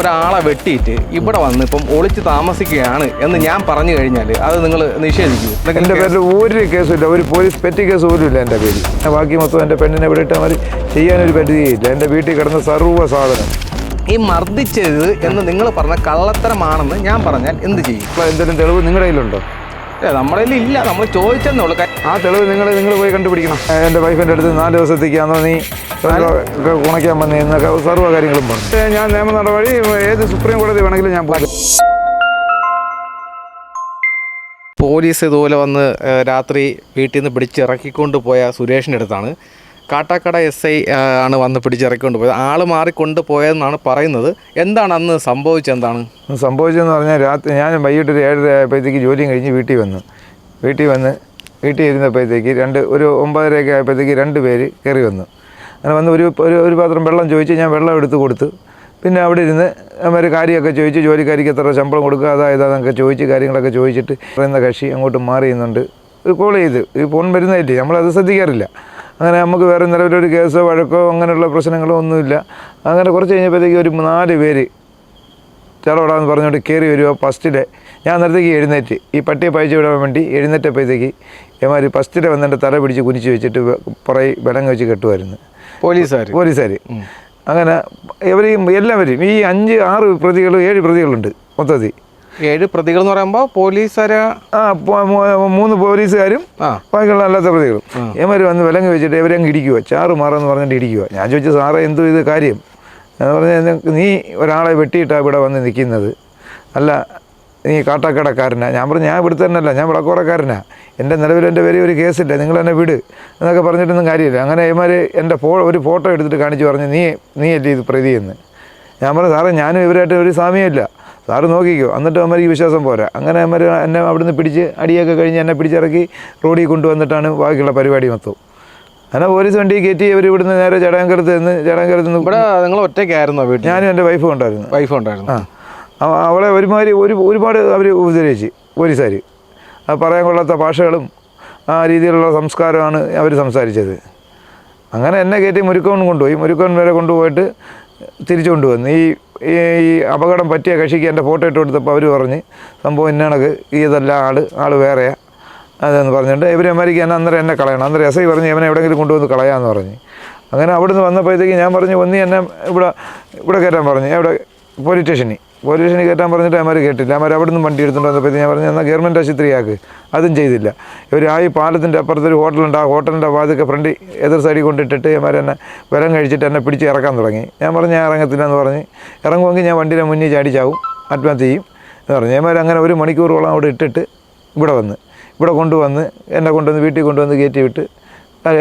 ഒരാളെ വെട്ടിയിട്ട് ഇവിടെ വന്ന് ഇപ്പം ഒളിച്ച് താമസിക്കുകയാണ് എന്ന് ഞാൻ പറഞ്ഞു കഴിഞ്ഞാൽ അത് നിങ്ങൾ നിഷേധിക്കൂ. എന്റെ പേരിൽ ഒരു കേസുമില്ല. ഒരു പോലീസ് പെറ്റി കേസ് പോലും ഇല്ല എന്റെ പേരിൽ. ബാക്കി മൊത്തം എന്റെ പെണ്ണിനെ ഇവിടെ ഇട്ടാൽ മതി. ചെയ്യാനൊരു പരിധിയില്ല എന്റെ വീട്ടിൽ കിടന്ന സർവ സാധനം. ഈ മർദ്ദിച്ചത് എന്ന് നിങ്ങൾ പറഞ്ഞ കള്ളത്തരമാണെന്ന് ഞാൻ പറഞ്ഞാൽ എന്ത് ചെയ്യും? എന്തെങ്കിലും തെളിവ് നിങ്ങളുടെ കയ്യിലുണ്ടോ? ഏ, നമ്മുടെ ഇല്ല. നമ്മൾ ചോദിച്ചെന്നുള്ളൂ കാര്യം- ആ തെളിവ് നിങ്ങൾ നിങ്ങൾ പോയി കണ്ടുപിടിക്കണം. എന്റെ വൈഫിന്റെ അടുത്ത് നാല് ദിവസത്തേക്കാണോ നീ ഒക്കെ ഉണയ്ക്കാൻ വന്നേ എന്നൊക്കെ സർവ കാര്യങ്ങളും പറഞ്ഞു. ഞാൻ നിയമ നടപടി ഏത് സുപ്രീം കോടതി വേണമെങ്കിലും ഞാൻ പോകും. പോലീസ് ഇതുപോലെ വന്ന് രാത്രി വീട്ടിൽ നിന്ന് പിടിച്ചിറക്കിക്കൊണ്ട് പോയ സുരേഷിന്റെ അടുത്താണ്. കാട്ടാക്കട എസ് ഐ ആണ് വന്ന് പിടിച്ചിറക്കൊണ്ട് പോയത്. ആൾ മാറിക്കൊണ്ട് പോയതെന്നാണ് പറയുന്നത്. എന്താണ് അന്ന് സംഭവിച്ചെന്താണ് സംഭവിച്ചതെന്ന് പറഞ്ഞാൽ രാത്രി ഞാൻ വൈകിട്ട് ഒരു ഏഴര ആയപ്പോഴത്തേക്ക് ജോലിയും കഴിഞ്ഞ് വീട്ടിൽ വന്നു. വീട്ടിൽ വന്ന് വീട്ടിൽ ഇരുന്നപ്പോഴത്തേക്ക് രണ്ട് ഒരു ഒമ്പതരയൊക്കെ ആയപ്പോഴത്തേക്ക് രണ്ട് പേര് കയറി വന്നു. അങ്ങനെ വന്ന് ഒരു ഒരു പാത്രം വെള്ളം ചോദിച്ച് ഞാൻ വെള്ളം എടുത്ത് കൊടുത്തു. പിന്നെ അവിടെ ഇരുന്ന് അവർ കാര്യമൊക്കെ ചോദിച്ച് ജോലിക്കാരിക്ക് എത്ര ശമ്പളം കൊടുക്കുക അതായത് അതൊക്കെ ചോദിച്ച് കാര്യങ്ങളൊക്കെ ചോദിച്ചിട്ട് പറയുന്ന കക്ഷി അങ്ങോട്ട് മാറി നിന്നുണ്ട് ഒരു കോൾ ചെയ്ത് ഈ ഫോൺ വരുന്നതല്ലേ? നമ്മളത് ശ്രദ്ധിക്കാറില്ല. അങ്ങനെ നമുക്ക് വേറെ നിലവിലൊരു കേസോ വഴക്കോ അങ്ങനെയുള്ള പ്രശ്നങ്ങളോ ഒന്നുമില്ല. അങ്ങനെ കുറച്ച് കഴിഞ്ഞപ്പോഴത്തേക്ക് ഒരു നാല് പേര് ചടപടാന്ന് പറഞ്ഞുകൊണ്ട് കയറി വരുക ഫസ്റ്റിലെ. ഞാൻ നേരത്തേക്ക് എഴുന്നേറ്റ്. ഈ പട്ടിയെ പയച്ചു വിടാൻ വേണ്ടി എഴുന്നേറ്റപ്പോഴത്തേക്ക് എമാര് ഫസ്റ്റിലെ വന്നിട്ട് തല പിടിച്ച് കുനിച്ച് വെച്ചിട്ട് പുറകെ വിലങ്ങ് വെച്ച് കെട്ടുമായിരുന്നു. പോലീസുകാർ പോലീസുകാർ അങ്ങനെ ഇവരെയും എല്ലാവരെയും ഈ അഞ്ച് ആറ് പ്രതികളും ഏഴ് പ്രതികളുണ്ട് മൊത്തത്തിൽ. ഏഴ് പ്രതികൾ എന്ന് പറയുമ്പോൾ പോലീസുകാരെ ആ മൂന്ന് പോലീസുകാരും ബാക്കിയുള്ള അല്ലാത്ത പ്രതികളും. ഇവർ വന്ന് വിലങ്ങ് വെച്ചിട്ട് ഇവരെ അങ്ങ് ഇടിക്കുക ചാറ് മാറെന്ന് പറഞ്ഞിട്ട് ഇടിക്കുക ഞാൻ ചോദിച്ചു സാറേ എന്തോ ഇത് കാര്യം? എന്ന് പറഞ്ഞാൽ നീ ഒരാളെ വെട്ടിയിട്ടാണ് ഇവിടെ വന്ന് നിൽക്കുന്നത്. അല്ല നീ കാട്ടാക്കടക്കാരനാ. ഞാൻ പറഞ്ഞു ഞാൻ ഇവിടുത്തെ തന്നെയല്ല ഞാൻ വിളക്കോറക്കാരനാ. എന്റെ നിലവിൽ എന്റെ പേര് ഒരു കേസില്ല നിങ്ങൾ എന്നെ വിട് എന്നൊക്കെ പറഞ്ഞിട്ടൊന്നും കാര്യമില്ല. അങ്ങനെ ഇവന്മാർ എന്റെ ഫോ ഒരു ഫോട്ടോ എടുത്തിട്ട് കാണിച്ച് പറഞ്ഞു നീ നീ അല്ലേ ഇത് പ്രതി എന്ന്? ഞാൻ പറഞ്ഞു സാറേ ഞാനും ഇവരായിട്ട് ഒരു സാമ്യമില്ല സാറ് നോക്കിക്കോ. എന്നിട്ട് ഈ വിശ്വാസം പോരാ. അങ്ങനെ അമ്മ എന്നെ അവിടുന്ന് പിടിച്ച് അടിയൊക്കെ കഴിഞ്ഞ് എന്നെ പിടിച്ചിറക്കി റോഡിൽ കൊണ്ടുവന്നിട്ടാണ് ബാക്കിയുള്ള പരിപാടി മൊത്തം അങ്ങനെ പോലീസ് വണ്ടി കയറ്റി അവർ ഇവിടുന്ന് നേരെ ചടയങ്കരത്ത് നിന്ന് ചടയങ്കരത്ത് നിന്ന് ഇവിടെ നിങ്ങൾ ഒറ്റയ്ക്കായിരുന്നോ വീട്ടിൽ? ഞാനും എന്റെ വൈഫും ഉണ്ടായിരുന്നു. വൈഫ് ഉണ്ടായിരുന്നു. ആ. അവളെ ഒരുമാതിരി ഒരു ഒരുപാട് അവർ ഉപദ്രവിച്ച് പോലീസുകാർ അത് പറയാൻ കൊള്ളാത്ത ഭാഷകളും ആ രീതിയിലുള്ള സംസ്കാരമാണ് അവർ സംസാരിച്ചത്. അങ്ങനെ എന്നെ കയറ്റി മുരുക്കോൺ കൊണ്ടുപോയി. മുരുക്കോൺ വരെ കൊണ്ടുപോയിട്ട് തിരിച്ചു കൊണ്ടുവന്നു ഈ ഈ അപകടം പറ്റിയ കക്ഷിക്ക് എന്റെ ഫോട്ടോ ഇട്ട് കൊടുത്തപ്പോൾ അവർ പറഞ്ഞ് സംഭവം ഇന്നണക്ക് ഇതല്ല ആൾ ആൾ വേറെയാ. അതെന്ന് പറഞ്ഞിട്ട് ഇവരന്മാർക്ക് എന്നെ അന്നേരം എന്നെ കളയണം. അന്നേരം എസ് ഐ പറഞ്ഞ് ഇവനെ എവിടെയെങ്കിലും കൊണ്ടുവന്ന് കളയാമെന്ന് പറഞ്ഞ്. അങ്ങനെ അവിടെ നിന്ന് വന്നപ്പോഴത്തേക്ക് ഞാൻ പറഞ്ഞു ഒന്നി എന്നെ ഇവിടെ ഇവിടെ കയറ്റാൻ പറഞ്ഞു. ഇവിടെ പോലീസ് സ്റ്റേഷനിൽ. പോലീസ് സ്റ്റേഷനിൽ കയറ്റാൻ പറഞ്ഞിട്ട് അമാർ കേട്ടില്ല. അമാർ അവിടെ നിന്ന് വണ്ടി എടുത്തുകൊണ്ട് വന്നപ്പോഴത്തേക്ക് ഞാൻ പറഞ്ഞു എന്നാൽ ഗവൺമെന്റ് ആശുപത്രിയാക്ക്. അതും ചെയ്തില്ല. ഇവർ ആ ഈ പാലത്തിന്റെ അപ്പുറത്തൊരു ഹോട്ടലുണ്ട്. ആ ഹോട്ടലിന്റെ വാതിക്കെ ഫ്രണ്ട് എതിർ സൈഡിൽ കൊണ്ടിട്ടിട്ട് അവന്മാർ എന്നെ വിലം കഴിച്ചിട്ട് എന്നെ പിടിച്ച് ഇറക്കാൻ തുടങ്ങി. ഞാൻ പറഞ്ഞു ഞാൻ ഇറങ്ങത്തില്ല എന്ന് പറഞ്ഞ് ഇറങ്ങുമെങ്കിൽ ഞാൻ വണ്ടിയുടെ മുന്നിൽ ചാടിച്ചാവും ചാവും. ആത്മഹത്യ ചെയ്യും എന്ന് പറഞ്ഞു. ഞാൻ അങ്ങനെ ഒരു മണിക്കൂറോളം അവിടെ ഇട്ടിട്ട് ഇവിടെ വന്ന് ഇവിടെ കൊണ്ടുവന്ന് എന്നെ കൊണ്ടുവന്ന് വീട്ടിൽ കൊണ്ടുവന്ന് കയറ്റി വിട്ട്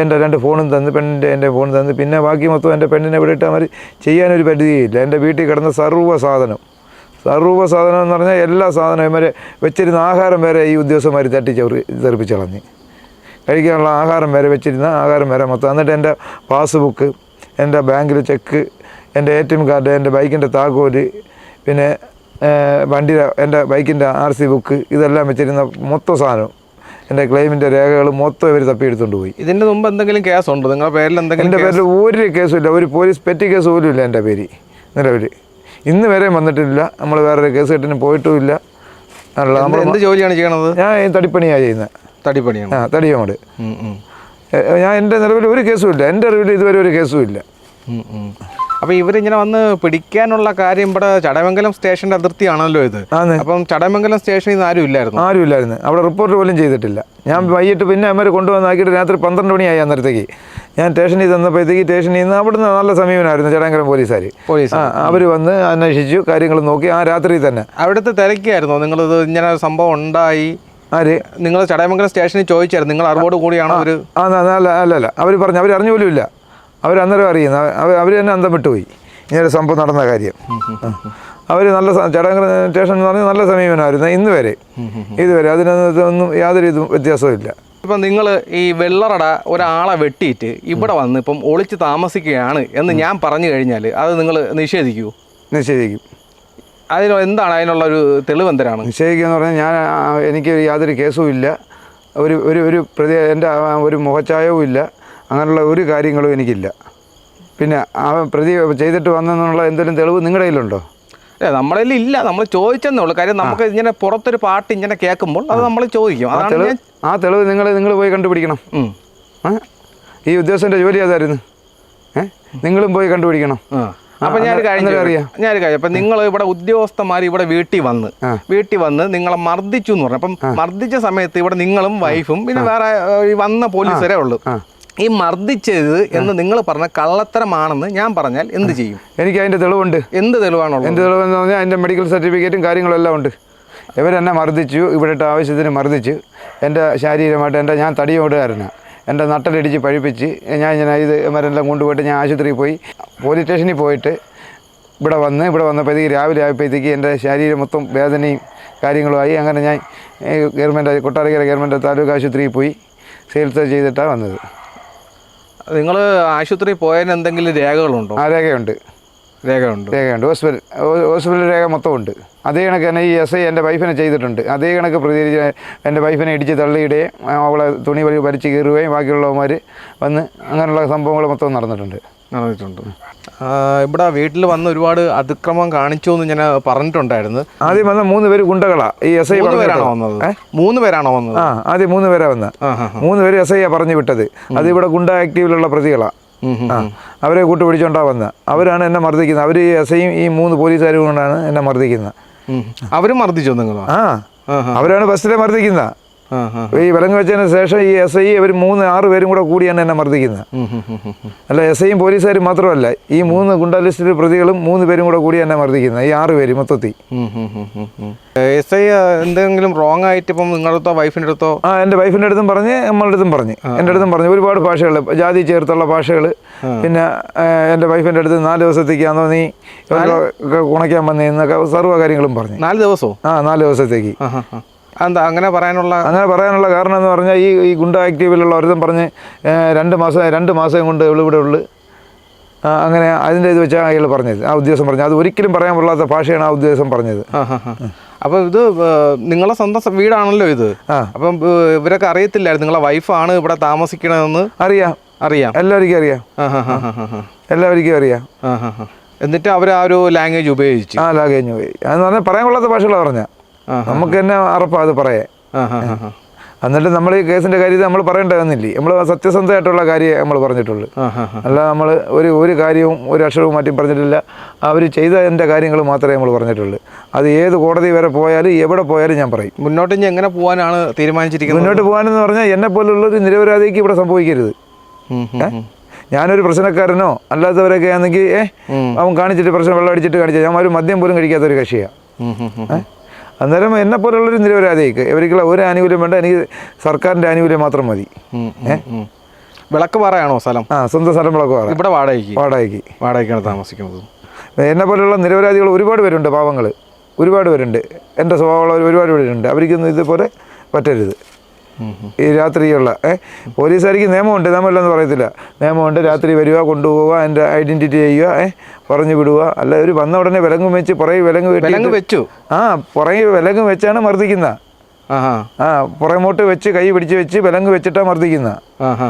എന്റെ രണ്ട് ഫോണും തന്ന് പെണ്ണിന്റെ എന്റെ ഫോൺ തന്ന്. പിന്നെ ബാക്കി മൊത്തം എന്റെ പെണ്ണിനെ ഇവിടെ ഇട്ടാൽ അവർ ചെയ്യാനൊരു പരിധിയില്ല എന്റെ വീട്ടിൽ കിടന്ന സർവ സാധനം സർവ സാധനം എന്ന് പറഞ്ഞാൽ എല്ലാ സാധനവും ഇവരെ വെച്ചിരുന്ന ആഹാരം വരെ ഈ ഉദ്യോഗസ്ഥന്മാർ തട്ടി ചെറി തെറിപ്പിച്ച് കളഞ്ഞ്. കഴിക്കാനുള്ള ആഹാരം വരെ വെച്ചിരുന്ന ആഹാരം വരെ മൊത്തം. എന്നിട്ട് എന്റെ പാസ്ബുക്ക് എന്റെ ബാങ്കിൽ ചെക്ക് എന്റെ എ ടി എം കാർഡ് എന്റെ ബൈക്കിന്റെ താക്കോൽ പിന്നെ വണ്ടിയുടെ എന്റെ ബൈക്കിന്റെ ആർ സി ബുക്ക് ഇതെല്ലാം വെച്ചിരുന്ന മൊത്തം സാധനം. എന്റെ ക്ലെയിമിന്റെ രേഖകൾ മൊത്തം ഇവർ തപ്പിയെടുത്തുകൊണ്ട് പോയി. ഇതിന്റെ മുമ്പ് എന്തെങ്കിലും കേസുണ്ടോ? നിങ്ങളുടെ പേരിൽ എന്തെങ്കിലും എന്റെ പേരിൽ ഒരു കേസും ഇല്ല. ഒരു പോലീസ് പെറ്റി കേസ് പോലും ഇല്ല എന്റെ പേര് നിലവിൽ. ഇന്ന് വരെ വന്നിട്ടില്ല. നമ്മൾ വേറൊരു കേസ് കെട്ടിന് പോയിട്ടും ഇല്ല എന്ത് നമ്മൾ എന്ത് ജോലിയാണ് ചെയ്യണത്? ഞാൻ തടിപ്പണിയാണ് ചെയ്യുന്നത് തടിപ്പണിയാണ്? ആ തടിയോട്. ഞാൻ എന്റെ നിലവിൽ ഒരു കേസും ഇല്ല. എന്റെ അറിവിൽ ഇതുവരെ ഒരു കേസും ഇല്ല. ഉം, ഉം. അപ്പൊ ഇവരിങ്ങനെ വന്ന് പിടിക്കാനുള്ള കാര്യം ഇവിടെ ചടമംഗലം സ്റ്റേഷന്റെ അതിർത്തിയാണല്ലോ ഇത്. അപ്പം ചടമംഗലം സ്റ്റേഷനിൽ നിന്ന് ആരും ഇല്ലായിരുന്നു. ആരും ഇല്ലായിരുന്നു അവിടെ റിപ്പോർട്ട് പോലും ചെയ്തിട്ടില്ല. ഞാൻ വൈകിട്ട് പിന്നെ അമ്മര് കൊണ്ടുവന്നാക്കിയിട്ട് രാത്രി പന്ത്രണ്ട് മണിയായി അന്നേരത്തേക്ക്. ഞാൻ സ്റ്റേഷനിൽ തന്നപ്പോഴത്തേക്ക് സ്റ്റേഷനിൽ നിന്ന് അവിടുന്ന് നല്ല സമീപനമായിരുന്നു ചടങ്കരം പോലീസുകാർ പോലീസ്. അവർ വന്ന് അന്വേഷിച്ചു കാര്യങ്ങൾ നോക്കി ആ രാത്രി തന്നെ. അവിടുത്തെ തിരക്കായിരുന്നോ. നിങ്ങളിത് ഇങ്ങനെ ഒരു സംഭവം ഉണ്ടായി. ആര്? നിങ്ങൾ ചടയമംഗലം സ്റ്റേഷനിൽ ചോദിച്ചായിരുന്നു. നിങ്ങൾ അറിവോട് കൂടിയാണോ ന- അല്ല അല്ല അല്ല. അവർ പറഞ്ഞു അവർ അറിഞ്ഞു പോലും ഇല്ല അവർ അന്നേരം അറിയുന്നു അവർ അവർ തന്നെ അന്തം വിട്ടുപോയി. ഇങ്ങനെ സംഭവം നടന്ന കാര്യം. അവർ നല്ല ചടങ്ങ് സ്റ്റേഷൻ എന്ന് പറഞ്ഞാൽ നല്ല സമീപനമായിരുന്നു. ഇന്ന് വരെ ഇതുവരെ. അതിനൊന്നും യാതൊരു ഇതും വ്യത്യാസവും ഇല്ല. ഇപ്പം നിങ്ങൾ ഈ വെള്ളറട ഒരാളെ വെട്ടിയിട്ട് ഇവിടെ വന്ന് ഇപ്പം ഒളിച്ച് താമസിക്കുകയാണ് എന്ന് ഞാൻ പറഞ്ഞു കഴിഞ്ഞാൽ അത് നിങ്ങൾ നിഷേധിക്കൂ? നിഷേധിക്കും. അതിന് എന്താണ് അതിനുള്ള ഒരു തെളിവ് എന്തരാണ് നിഷേധിക്കുക എന്ന് പറഞ്ഞാൽ ഞാൻ എനിക്ക് യാതൊരു കേസും ഇല്ല. ഒരു ഒരു ഒരു പ്രതി എന്റെ ഒരു മുഖച്ചായവും ഇല്ല. അങ്ങനെയുള്ള ഒരു കാര്യങ്ങളും എനിക്കില്ല. പിന്നെ ആ പ്രതി ചെയ്തിട്ട് വന്നെന്നുള്ള എന്തെങ്കിലും തെളിവ് നിങ്ങളുടെ കയ്യിലുണ്ടോ? നമ്മളതിൽ ഇല്ല. നമ്മൾ ചോദിച്ചെന്നേ ഉള്ളൂ. കാര്യം നമുക്ക് ഇങ്ങനെ പുറത്തൊരു പാട്ട് ഇങ്ങനെ കേൾക്കുമ്പോൾ അത് നമ്മൾ ചോദിക്കും. ആ അതാണ് തെളിവ് ഞാൻ ആ തെളിവ് നിങ്ങൾ നിങ്ങൾ പോയി കണ്ടുപിടിക്കണം. ഈ ഉദ്യോഗസ്ഥന്റെ ജോലി ഏതായിരുന്നു? ഏ? നിങ്ങളും പോയി കണ്ടുപിടിക്കണം. അപ്പൊ ഞാൻ ഞാനൊരു ഞാൻ കാര്യം അപ്പൊ നിങ്ങൾ ഇവിടെ ഉദ്യോഗസ്ഥന്മാർ ഇവിടെ വീട്ടിൽ വന്ന്. വീട്ടിൽ വന്ന് നിങ്ങളെ മർദ്ദിച്ചു എന്ന് പറഞ്ഞു. അപ്പം മർദ്ദിച്ച സമയത്ത് ഇവിടെ നിങ്ങളും വൈഫും പിന്നെ വേറെ വന്ന പോലീസരേ ഉള്ളൂ. ഈ മർദ്ദിച്ചത് എന്ന് നിങ്ങൾ പറഞ്ഞ കള്ളത്തരമാണെന്ന് ഞാൻ പറഞ്ഞാൽ എന്ത് ചെയ്യും? എനിക്ക് അതിന്റെ തെളിവുണ്ട്. എന്ത് തെളിവാണുള്ളത്? എന്ത് തെളിവെന്ന് പറഞ്ഞാൽ എന്റെ മെഡിക്കൽ സർട്ടിഫിക്കറ്റും കാര്യങ്ങളും എല്ലാം ഉണ്ട്. ഇവരെന്നെ മർദ്ദിച്ചു ഇവിടുത്തെ ആവശ്യത്തിന് മർദ്ദിച്ച് എന്റെ ശാരീരികമായിട്ട് എന്റെ ഞാൻ തടിയോടുകാരനാണ് എന്റെ നട്ടലടിച്ച് പഴിപ്പിച്ച് ഞാൻ ഇങ്ങനെ ഇത് മരെല്ലാം കൊണ്ടുപോയിട്ട് ഞാൻ ആശുപത്രിയിൽ പോയി പോലീസ് സ്റ്റേഷനിൽ പോയിട്ട് ഇവിടെ വന്ന് ഇവിടെ വന്നപ്പോഴത്തേക്ക് രാവിലെ ആയപ്പോഴത്തേക്ക് എന്റെ ശരീരം മൊത്തം വേദനയും കാര്യങ്ങളുമായി അങ്ങനെ ഞാൻ ഗവൺമെന്റ് കൊട്ടാരക്കര ഗവൺമെന്റ് താലൂക്ക് ആശുപത്രിയിൽ പോയി ചികിത്സ ചെയ്തിട്ടാണ് വന്നത്. നിങ്ങൾ ആശുപത്രിയിൽ പോയതിന് എന്തെങ്കിലും രേഖകളുണ്ടോ? ആ രേഖയുണ്ട്. രേഖയുണ്ട്. രേഖയുണ്ട്. ഹോസ്പിറ്റൽ ഹോസ്പിറ്റൽ രേഖ മൊത്തം ഉണ്ട് അതേ കണക്ക് തന്നെ ഈ എസ് ഐ എന്റെ വൈഫിനെ ചെയ്തിട്ടുണ്ട്. അതേ കണക്ക് പ്രതികരിച്ച് എന്റെ വൈഫിനെ ഇടിച്ച് തള്ളിയിടുകയും അവളെ തുണി വലി വലിച്ച് കീറുകയും ബാക്കിയുള്ളവന്മാർ വന്ന് അങ്ങനെയുള്ള സംഭവങ്ങൾ മൊത്തം നടന്നിട്ടുണ്ട്. നടന്നിട്ടുണ്ട്. ഇവിടെ വീട്ടിൽ വന്ന് ഒരുപാട് അതിക്രമം കാണിച്ചു എന്ന് ഞാൻ പറഞ്ഞിട്ടുണ്ടായിരുന്നു. ആദ്യം വന്ന മൂന്ന് പേര് ഗുണ്ടകളാ. ഈ എസ് ഐ പേരാണോ വന്നത്? മൂന്ന് പേരാണോ വന്നത്? ആ ആദ്യം മൂന്ന് പേരാ വന്ന. ആ, ആ, മൂന്ന് പേര് എസ് ഐ പറഞ്ഞു വിട്ടത്. അത് ഇവിടെ ഗുണ്ട ആക്റ്റീവിലുള്ള പ്രതികളാ. അവരെ കൂട്ടു പിടിച്ചോണ്ടാ അവരെ കൂട്ടുപിടിച്ചോണ്ടാ വന്ന. അവരാണ് എന്നെ മർദ്ദിക്കുന്നത്. അവർ ഈ എസ് ഐയും ഈ മൂന്ന് പോലീസുകാരും കൊണ്ടാണ് എന്നെ മർദ്ദിക്കുന്നത്. അവരും മർദ്ദിച്ചോ നിങ്ങൾ ആ. അവരാണ് ബസ്സിലെ മർദ്ദിക്കുന്നത്. ഈ വിലങ്ങ് വെച്ചതിന് ശേഷം ഈ എസ് ഐ ഇവർ മൂന്ന് ആറ് പേരും കൂടെ കൂടിയാണ് എന്നെ മർദ്ദിക്കുന്നത്. അല്ല എസ് ഐയും പോലീസുകാരും മാത്രമല്ല ഈ മൂന്ന് ഗുണ്ട ലിസ്റ്റിലെ പ്രതികളും മൂന്ന് പേരും കൂടെ കൂടി എന്നെ മർദ്ദിക്കുന്നത് ഈ ആറ് പേര് മൊത്തത്തിൽ. എസ് ഐ എന്തെങ്കിലും റോങ് ആയിട്ട് ഇപ്പം നിങ്ങളുടെ അടുത്തോ വൈഫിന്റെ അടുത്തോ? ആ എന്റെ വൈഫിന്റെ അടുത്തും പറഞ്ഞ് നമ്മളുടെ അടുത്തും പറഞ്ഞ്. എന്റെ അടുത്തും പറഞ്ഞു. ഒരുപാട് ഭാഷകൾ ജാതി ചേർത്തുള്ള ഭാഷകൾ പിന്നെ എന്റെ വൈഫിന്റെ അടുത്ത് നാല് ദിവസത്തേക്കാണോ നീ ഉണക്കാൻ വന്നേ എന്നൊക്കെ സർവ കാര്യങ്ങളും പറഞ്ഞു. നാല് ദിവസമോ ആ നാല് ദിവസത്തേക്ക്. എന്താ അങ്ങനെ പറയാനുള്ള അങ്ങനെ പറയാനുള്ള കാരണം എന്ന് പറഞ്ഞാൽ ഈ ഈ ഗുണ്ട ആക്റ്റീവിലുള്ള ഒരുത്തം പറഞ്ഞ് രണ്ട് മാസം രണ്ട് മാസം കൊണ്ട് ഇവിടെ ഉള്ളു. അങ്ങനെ അതിന്റെ ഇത് വെച്ചാൽ അയാൾ പറഞ്ഞത് ആ ഉദ്ദേശം പറഞ്ഞത്. അത് ഒരിക്കലും പറയാൻ കൊള്ളാത്ത ഭാഷയാണ് ആ ഉദ്ദേശം പറഞ്ഞത്. ആ, ആ, ആ. അപ്പൊ ഇത് നിങ്ങളെ സ്വന്തം വീടാണല്ലോ ഇത്. ആ. അപ്പം ഇവരൊക്കെ അറിയത്തില്ലായിരുന്നു. നിങ്ങളെ വൈഫാണ് ഇവിടെ താമസിക്കണതെന്ന്? അറിയാം. അറിയാം. എല്ലാവർക്കും അറിയാം. എല്ലാവർക്കും അറിയാം. എന്നിട്ട് അവർ ആ ഒരു ലാംഗ്വേജ് ഉപയോഗിച്ചു. ആ ലാംഗ്വേജ് ഉപയോഗിച്ചു. അതെന്ന് പറഞ്ഞാൽ പറയാൻ കൊള്ളാത്ത ഭാഷകളാണ് പറഞ്ഞ. ആ, നമുക്ക് തന്നെ അറപ്പാ അത് പറയാൻ. എന്നിട്ട് നമ്മൾ ഈ കേസിന്റെ കാര്യത്തിൽ നമ്മൾ പറയേണ്ടതെന്നില്ലേ നമ്മൾ സത്യസന്ധമായിട്ടുള്ള കാര്യം നമ്മൾ പറഞ്ഞിട്ടുള്ളൂ. അല്ല നമ്മൾ ഒരു ഒരു കാര്യവും ഒരു അക്ഷരവും മാറ്റി പറഞ്ഞിട്ടില്ല. അവർ ചെയ്തതിന്റെ കാര്യങ്ങൾ മാത്രമേ നമ്മൾ പറഞ്ഞിട്ടുള്ളൂ. അത് ഏത് കോടതി വരെ പോയാലും എവിടെ പോയാലും ഞാൻ പറയും. മുന്നോട്ട് ഇനി എങ്ങനെ പോകാനാണ് തീരുമാനിച്ചിരിക്കുന്നത്? മുന്നോട്ട് പോകാനെന്ന് പറഞ്ഞാൽ എന്നെ പോലുള്ളൊരു നിരപരാധിക്ക് ഇവിടെ സംഭവിക്കരുത്. ഞാനൊരു പ്രശ്നക്കാരനോ അല്ലാത്തവരൊക്കെ ആണെങ്കിൽ ഏഹ് അവൻ കാണിച്ചിട്ട് പ്രശ്നം വെള്ളം അടിച്ചിട്ട് കാണിച്ചു ഞാൻ ഒരു മദ്യം പോലും കഴിക്കാത്ത ഒരു കക്ഷിയാണ്? അന്നേരം എന്നെ പോലുള്ളൊരു നിരപരാധിക്ക് ഇവർക്കുള്ള ഒരു ആനുകൂല്യം വേണ്ട എനിക്ക് സർക്കാരിന്റെ ആനുകൂല്യം മാത്രം മതി. വിളക്ക് പാറയാണോ സ്ഥലം? ആ സ്വന്തം സ്ഥലം വിളക്ക് പറയാം ഇവിടെ വാടകയ്ക്ക്? വാടകയ്ക്ക്. വാടകയ്ക്കാണ് താമസിക്കുന്നത്. എന്നെ പോലുള്ള നിരപരാധികൾ ഒരുപാട് പേരുണ്ട് പാവങ്ങൾ ഒരുപാട് പേരുണ്ട്. എന്റെ സ്വഭാവമുള്ളവർ ഒരുപാട് പേരുണ്ട്. അവർക്കൊന്നും ഇതുപോലെ പറ്റരുത്. ഈ രാത്രിയുള്ള ഏ? പോലീസുകാർക്ക് നിയമമുണ്ട് നിയമമില്ലെന്ന് പറയത്തില്ല. നിയമമുണ്ട് രാത്രി വരിക കൊണ്ടുപോവുക എന്റെ ഐഡന്റിറ്റി ചെയ്യുക ഏ? പറഞ്ഞു വിടുക. അല്ല ഒരു വന്ന ഉടനെ വിലങ്ങും വെച്ച് പുറകെ വിലങ്ങ് വിലങ്ങ് വെച്ചു? ആ പുറകെ വിലങ്ങ് വെച്ചാണ് മർദ്ദിക്കുന്നത് ആ പുറമോട്ട് വെച്ച് കൈ പിടിച്ച് വെച്ച് വിലങ്ങ് വെച്ചിട്ടാണ് മർദ്ദിക്കുന്നത്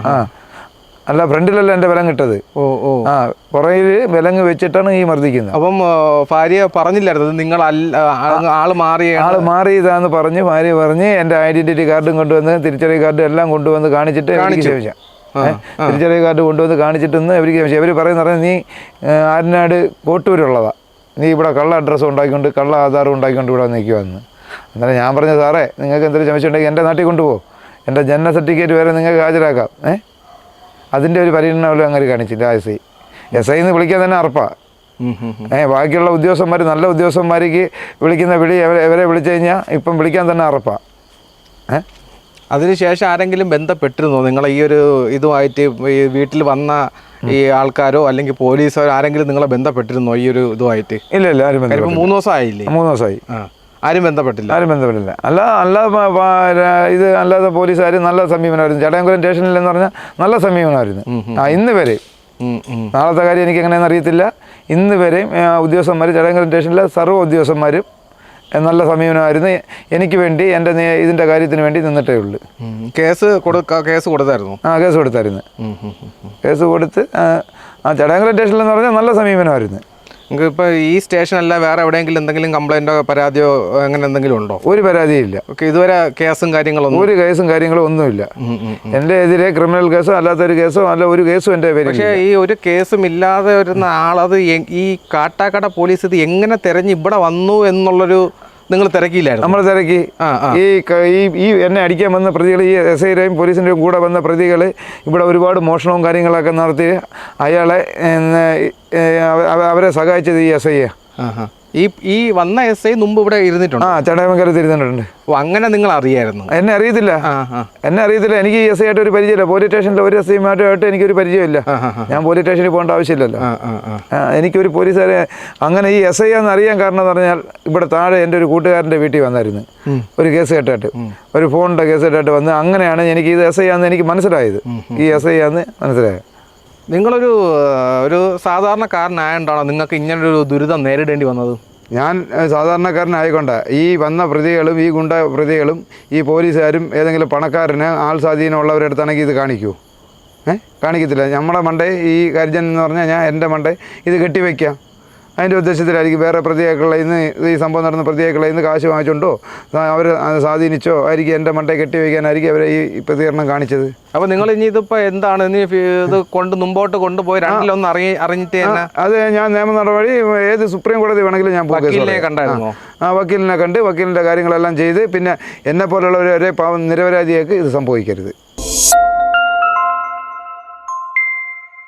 ആ. അല്ല ഫ്രണ്ടിലല്ല എന്റെ വിലങ് ഇട്ടത് ഓ ഓ. ആ പുറകിൽ വിലങ്ങ് വെച്ചിട്ടാണ് ഈ മർദ്ദിക്കുന്നത്. അപ്പം ഭാര്യ പറഞ്ഞില്ലായിരുന്നു നിങ്ങൾ ആൾ മാറി ആൾ മാറി ഇതാന്ന് പറഞ്ഞ് ഭാര്യ പറഞ്ഞ് എന്റെ ഐഡന്റിറ്റി കാർഡും കൊണ്ടുവന്ന് തിരിച്ചറിയ കാർഡും എല്ലാം കൊണ്ടുവന്ന് കാണിച്ചിട്ട് അവർക്ക് ചോദിച്ചാൽ തിരിച്ചറിയ കാർഡ് കൊണ്ടുവന്ന് കാണിച്ചിട്ടൊന്ന് അവർക്ക് ചോദിച്ചു അവർ പറയുന്ന നീ ആരനാട് കോട്ടൂരുള്ളതാ. നീ ഇവിടെ കള്ള അഡ്രസ്സ് ഉണ്ടാക്കിക്കൊണ്ട് കള്ള ആധാരം ഉണ്ടാക്കിക്കൊണ്ട് ഇവിടെ നിൽക്കുവാന്ന് അന്നേരം ഞാൻ പറഞ്ഞു സാറേ നിങ്ങൾക്ക് എന്തെങ്കിലും ചോദിച്ചിട്ടുണ്ടെങ്കിൽ എന്റെ നാട്ടിൽ കൊണ്ടുപോകും എന്റെ ജനന സർട്ടിഫിക്കറ്റ് വരെ നിങ്ങൾക്ക് ഹാജരാക്കാം. ഏ? അതിന്റെ ഒരു പരിഗണന പോലും അങ്ങനെ കാണിച്ചില്ല എസ് ഐ. എസ് ഐ എന്ന് വിളിക്കാൻ തന്നെ അറപ്പാണ് ഉം, ഉം, ഉം. ഏ ബാക്കിയുള്ള ഉദ്യോഗസ്ഥന്മാർ നല്ല ഉദ്യോഗസ്ഥന്മാർക്ക് വിളിക്കുന്ന വിളി എവരെ ഇവരെ വിളിച്ചു കഴിഞ്ഞാൽ ഇപ്പം വിളിക്കാൻ തന്നെ അറപ്പാണ് ഏ? അതിനുശേഷം ആരെങ്കിലും ബന്ധപ്പെട്ടിരുന്നോ? നിങ്ങളെ ഈ ഒരു ഇതുമായിട്ട് ഈ വീട്ടിൽ വന്ന ഈ ആൾക്കാരോ അല്ലെങ്കിൽ പോലീസോ ആരെങ്കിലും നിങ്ങളെ ബന്ധപ്പെട്ടിരുന്നോ ഈ ഒരു ഇതുമായിട്ട്? ഇല്ല ഇല്ല ആരും മൂന്ന് ദിവസം ആയില്ലേ? മൂന്ന് ദിവസമായി. ആ. ആരും ബന്ധപ്പെട്ടില്ല. ആരും ബന്ധപ്പെട്ടില്ല. അല്ല അല്ലാതെ ര- ഇത് അല്ലാതെ പോലീസുകാർ നല്ല സമീപനമായിരുന്നു. ചടയംകുളം സ്റ്റേഷനിൽ എന്ന് പറഞ്ഞാൽ നല്ല സമീപനമായിരുന്നു. ആ ഇന്ന് വരെ. നാളത്തെ കാര്യം എനിക്ക് എങ്ങനെയാണെന്ന് അറിയത്തില്ല. ഇന്ന് വരെയും ഉദ്യോഗസ്ഥന്മാർ ചടയംകുളം സ്റ്റേഷനിലെ സർവ ഉദ്യോഗസ്ഥന്മാരും നല്ല സമീപനമായിരുന്നു. എനിക്ക് വേണ്ടി എന്റെ ഇതിന്റെ കാര്യത്തിന് വേണ്ടി നിന്നിട്ടേ ഉള്ളൂ. കേസ് കൊടുക്ക കേസ് കൊടുത്തായിരുന്നു? ആ കേസ് കൊടുത്തായിരുന്നു. കേസ് കൊടുത്ത് ആ, ചടയങ്കര സ്റ്റേഷനിലെന്ന് പറഞ്ഞാൽ നല്ല സമീപനമായിരുന്നു. നിങ്ങൾക്ക് ഇപ്പോൾ ഈ സ്റ്റേഷനല്ല വേറെ എവിടെയെങ്കിലും എന്തെങ്കിലും കംപ്ലൈന്റോ പരാതിയോ അങ്ങനെ എന്തെങ്കിലും ഉണ്ടോ? ഒരു പരാതിയില്ല ഓക്കെ ഇതുവരെ കേസും കാര്യങ്ങളൊന്നും ഒരു കേസും കാര്യങ്ങളും ഒന്നുമില്ല. എന്റെ എതിരെ ക്രിമിനൽ കേസോ അല്ലാത്തൊരു കേസോ അല്ല ഒരു കേസും എന്റെ പേര് പക്ഷേ ഈ ഒരു കേസും ഇല്ലാതെ വരുന്ന ആളത് ഈ കാട്ടാക്കട പോലീസ് ഇത് എങ്ങനെ തിരഞ്ഞ് ഇവിടെ വന്നു എന്നുള്ളൊരു നിങ്ങൾ തിരക്കിയില്ലായിരുന്നു? നമ്മൾ തിരക്കി. ഈ ഈ എന്നെ അടിക്കാൻ വന്ന പ്രതികൾ ഈ എസ് ഐയുടെയും പോലീസിന്റെയും കൂടെ വന്ന പ്രതികൾ ഇവിടെ ഒരുപാട് മോഷണവും കാര്യങ്ങളൊക്കെ നടത്തി അയാളെ അവരെ സഹായിച്ചത് ഈ എസ് ഐയെ. ഈ ഈ വന്ന എസ് ഐ മുമ്പ് ഇവിടെ ഇരുന്നിട്ടുണ്ട്. ആ ചടയമംഗലത്ത് ഇരുന്നിട്ടുണ്ട് ഓ അങ്ങനെ നിങ്ങൾ അറിയായിരുന്നു. എന്നെ അറിയത്തില്ല. എന്നെ അറിയത്തില്ല. എനിക്ക് ഈ എസ് ഐ ആയിട്ട് ഒരു പരിചയമില്ല. പോലീസ് സ്റ്റേഷനിൽ ഒരു എസ് ഐമായിട്ടുമായിട്ട് എനിക്കൊരു പരിചയമില്ല. ഞാൻ പോലീസ് സ്റ്റേഷനിൽ പോകേണ്ട ആവശ്യമില്ലല്ലോ. എനിക്കൊരു പോലീസുകാരെ അങ്ങനെ ഈ എസ് ഐ എന്ന് അറിയാൻ കാരണം എന്ന് പറഞ്ഞാൽ ഇവിടെ താഴെ എന്റെ ഒരു കൂട്ടുകാരന്റെ വീട്ടിൽ വന്നായിരുന്നു. ഒരു കേസ് കേട്ടായിട്ട്. ഒരു ഫോണിന്റെ കേസ് കേട്ടായിട്ട് വന്ന് അങ്ങനെയാണ് എനിക്ക് ഇത് എസ് ഐ ആണെന്ന് എനിക്ക് മനസ്സിലായത്. ഈ എസ് ഐ ആണെന്ന് മനസ്സിലായത്. നിങ്ങളൊരു ഒരു സാധാരണക്കാരനായതുകൊണ്ടാണോ നിങ്ങൾക്ക് ഇങ്ങനൊരു ദുരിതം നേരിടേണ്ടി വന്നത്? ഞാൻ ഏഹ്, സാധാരണക്കാരനായിക്കൊണ്ട്. ഈ വന്ന പ്രതികളും ഈ ഗുണ്ട പ്രതികളും ഈ പോലീസുകാരും ഏതെങ്കിലും പണക്കാരന് ആൾ സ്വാധീനമുള്ളവരുടെ അടുത്താണെങ്കിൽ ഇത് കാണിക്കൂ. ഏ കാണിക്കത്തില്ല. നമ്മളെ മണ്ടേ ഈ കരിജൻ എന്ന് പറഞ്ഞാൽ ഞാൻ എന്റെ മണ്ടേ ഇത് കെട്ടിവെക്കാം അതിന്റെ ഉദ്ദേശത്തിലായിരിക്കും വേറെ പ്രതിയാക്കളിൽ ഇന്ന് ഈ സംഭവം നടന്ന പ്രതിയാക്കളിൽ ഇന്ന് കാശ് വാങ്ങിച്ചുകൊണ്ടോ? അവർ സ്വാധീനിച്ചോ? ആയിരിക്കും എന്റെ മണ്ടയെ കെട്ടിവെക്കാനായിരിക്കും അവരെ ഈ പ്രതികരണം കാണിച്ചത്. അപ്പോൾ നിങ്ങൾ ഇനി ഇതിപ്പോൾ എന്താണ്? ഇനി ഇത് കൊണ്ട് മുമ്പോട്ട് കൊണ്ടുപോയി രണ്ടിലൊന്ന് അറിയി അറിഞ്ഞിട്ട് അത് ഞാൻ നിയമ നടപടി ഏത് സുപ്രീം കോടതി വേണമെങ്കിലും ഞാൻ വക്കീലിനെ കണ്ടായിരുന്നു? ആ വക്കീലിനെ കണ്ട് വക്കീലിന്റെ കാര്യങ്ങളെല്ലാം ചെയ്ത് പിന്നെ എന്നെ പോലുള്ളവരെ പാവം നിരപരാധിയൊക്കെ ഇത് സംഭവിക്കരുത്.